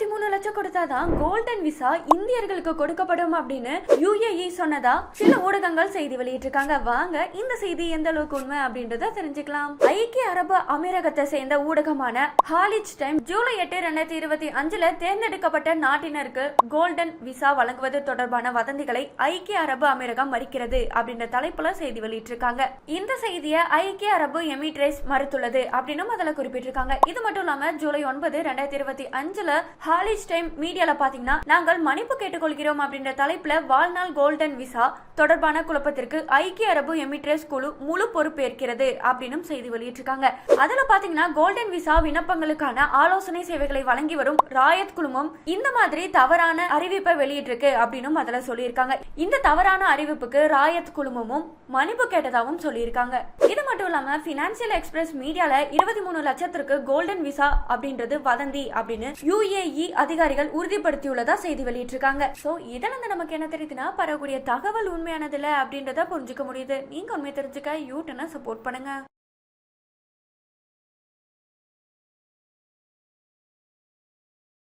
இருபத்தி மூணு லட்சம் கொடுத்தாதான் கோல்டன் விசா இந்தியர்களுக்கு கொடுக்கப்படும் அப்படின்னு யுஏஇ சொன்னதா சில ஊடகங்கள் செய்தி வெளியிட்டிருக்காங்க. வாங்க இந்த செய்தி எந்த அளவுக்கு உண்மை அப்படின்றத தெரிஞ்சுக்கலாம். ஐக்கிய அரபு அமீரகத்தை சேர்ந்த ஊடகமான ஹாலிச் டைம் ஜூலை எட்டு ரெண்டாயிரத்தி இருபத்தி அஞ்சுல தேர்ந்தெடுக்கப்பட்ட நாட்டினருக்கு கோல்டன் விசா வழங்குவது தொடர்பான வதந்திகளை ஐக்கிய அரபு அமீரகம் மறுக்கிறது அப்படின்ற தலைப்புல செய்தி வெளியிட்டிருக்காங்க. இந்த செய்தியை ஐக்கிய அரபு எமிட்ரேஸ் மறுத்துள்ளது அப்படின்னு அதில் குறிப்பிட்டிருக்காங்க. இது மட்டும் இல்லாம ஜூலை ஒன்பது ரெண்டாயிரத்தி இருபத்தி அஞ்சுல ஹாலிஸ் டைம் மீடியால பாத்தீங்கன்னா நாங்கள் மன்னிப்பு கேட்டுக்கொள்கிறோம் அப்படின்ற தலைப்புல வாழ்நாள் கோல்டன் விசா தொடர்பான குழப்பத்திற்கு ஐக்கிய அரபு எமிட்ரேஸ் குழு முழு பொறுப்பேற்கிறது அப்படின்னு செய்தி வெளியிட்டிருக்காங்க. அதுல பாத்தீங்கன்னா கோல்டன் விசா விண்ணப்பங்களுக்கான ஆலோசனை சேவைகளை வழங்கி வரும் ராயத் குழுமம் இந்த மாதிரி தவறான அறிவிப்பை வெளியிட்டிருக்கு அப்படின்னு அதுல சொல்லியிருக்காங்க. இந்த தவறான அறிவிப்புக்கு ராயத் குழுமமும் மன்னிப்பு கேட்டதாகவும் சொல்லியிருக்காங்க. இது மட்டும் இல்லாம பினான்சியல் எக்ஸ்பிரஸ் மீடியால இருபத்தி மூணு லட்சத்திற்கு கோல்டன் விசா அப்படின்றது வதந்தி அப்படின்னு யூஏ ஐஇ அதிகாரிகள் உறுதிப்படுத்தியுள்ளதா செய்தி வெளியிட்டிருக்காங்க. சோ இதிலிருந்து நமக்கு என்ன தெரியுதுன்னா பரவக்கூடிய தகவல் உண்மையானதுல அப்படின்றத புரிஞ்சுக்க முடியுது. நீங்க உண்மை தெரிஞ்சுக்க யூட்டனை சப்போர்ட் பண்ணுங்க.